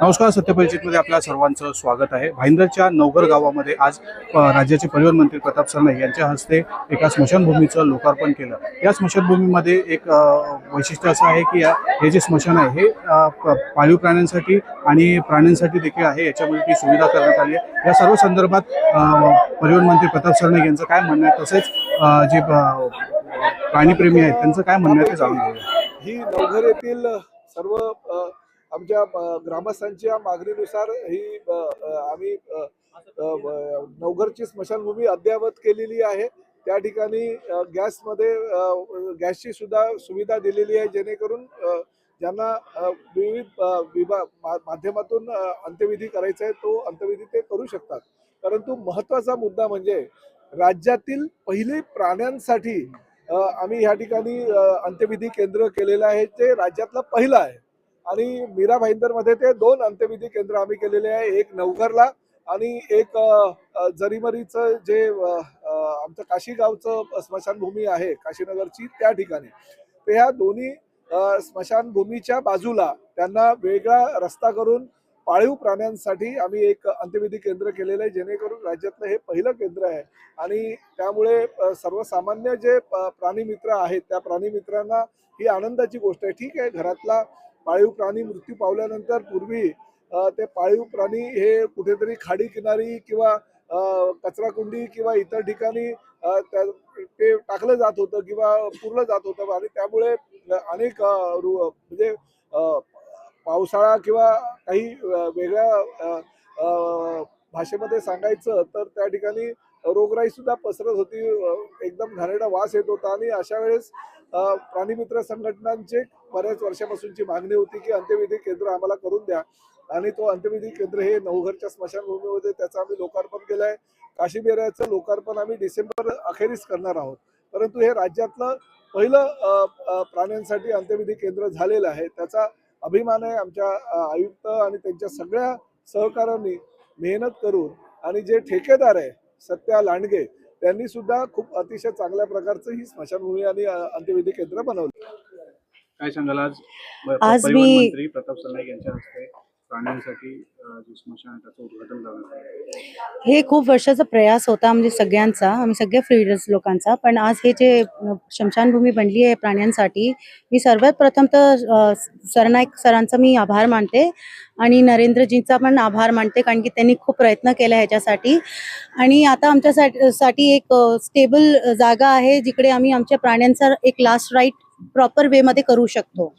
नमस्कार सत्यपरिचितमध्ये आपल्या सर्वांचं स्वागत आहे. भाईंदरच्या नवघर गावामध्ये आज राज्याचे परिवहन मंत्री प्रताप सरनाईक यांच्या हस्ते एका स्मशानभूमीचं लोकार्पण केलं. या स्मशानभूमीमध्ये एक वैशिष्ट्य असं आहे की या हे जे स्मशान आहे हे पाळीव प्राण्यांसाठी आणि प्राण्यांसाठी देखील आहे. याच्यामध्ये ती सुविधा करण्यात आली आहे. या सर्व संदर्भात परिवहन मंत्री प्रताप सरनाईक यांचं काय म्हणणं आहे? तसेच जे प्राणीप्रेमी आहेत त्यांचं काय म्हणणं आहे ते जाणून घेऊया. ही नवघर येथील सर्व आमच्या ग्रामस्थांच्या मागणीनुसार ही आम्ही नवघरची स्मशानभूमी अद्ययावत केलेली आहे. त्या ठिकाणी गॅसमध्ये गॅसची सुद्धा सुविधा दिलेली आहे जेणेकरून ज्यांना विविध विभाग मा- माध्यमातून अंत्यविधी करायचा आहे तो अंत्यविधी ते करू शकतात. परंतु महत्त्वाचा मुद्दा म्हणजे राज्यातील पहिले प्राण्यांसाठी आम्ही ह्या ठिकाणी अंत्यविधी केंद्र केलेलं आहे ते राज्यातलं पहिलं आहे. आणि मीरा भाईंदरमध्ये ते दोन अंत्यविधी केंद्र आम्ही केलेले आहे. एक नवघरला आणि एक जरीमरीचं जे आमचं काशीगावचं स्मशानभूमी आहे काशीनगरची त्या ठिकाणी. तर ह्या दोन्ही स्मशानभूमीच्या बाजूला त्यांना वेगळा रस्ता करून पाळीव प्राण्यांसाठी आम्ही एक अंत्यविधी केंद्र केलेलं आहे जेणेकरून राज्यातलं हे पहिलं केंद्र आहे. आणि त्यामुळे सर्वसामान्य जे प- प्राणीमित्र आहेत त्या प्राणीमित्रांना ही आनंदाची गोष्ट आहे. ठीक आहे घरातला पाळीव प्राणी मृत्यू पावल्यानंतर पूर्वी ते पाळीव प्राणी हे कुठेतरी खाडी किनारी किंवा कचराकुंडी किंवा इतर ठिकाणी त्या- ते टाकलं जात होतं किंवा पुरलं जात होतं आणि त्यामुळे अनेक रु- म्हणजे पावसाळा किंवा काही वेगळ्या भाषेमध्ये सांगायचं तर त्या ठिकाणी रोगराई सुद्धा पसरत होती. एकदम घाणेरडा वास येत होता आणि अशा वेळेस प्राणीमित्र संघटनांचे बऱ्याच वर्षापासूनची मागणी होती की अंत्यविधी केंद्र आम्हाला करून द्या. आणि तो अंत्यविधी केंद्र हे नवघरच्या स्मशानभूमीमध्ये त्याचं आम्ही लोकार्पण केलं आहे काशीबेऱ्याचं लोकार्पण आम्ही डिसेंबर अखेरीस करणार आहोत. परंतु हे राज्यातलं पहिलं प्राण्यांसाठी अंत्यविधी केंद्र झालेलं आहे. त्याचा अभिमान आहे आमच्या आयुक्त आणि त्यांच्या सगळ्या सहकाऱ्यांनी मेहनत करून आणि जे ठेकेदार आहे सत्या लांडगे त्यांनी सुद्धा खूप अतिशय चांगल्या प्रकारचं ही स्मशानभूमी आणि अंत्यविधी केंद्र बनवलं. काय सांगाल आज? आज परिवहन मी- मंत्री प्रताप सरनाईक यांच्या हस्ते प्राण्यांसाठी जे स्मशान आहे त्याचं उद्घाटन करण्यात आलं हे खूप वर्षाचा प्रयास होता म्हणजे सगळ्यांचा आम्ही सगळ्या फ्रीडर्स लोकांचा. पण आज हे जे अ, शमशानभूमी बनली आहे प्राण्यांसाठी मी सर्वात प्रथम तर सरनाईक सरांचा मी आभार मानते आणि नरेंद्रजींचा पण आभार मानते कारण की त्यांनी खूप प्रयत्न केला ह्याच्यासाठी. आणि आता आमच्यासाठी साठी एक स्टेबल जागा आहे जिकडे आम्ही आमच्या प्राण्यांचा एक लास्ट राईट प्रॉपर वेमध्ये करू शकतो.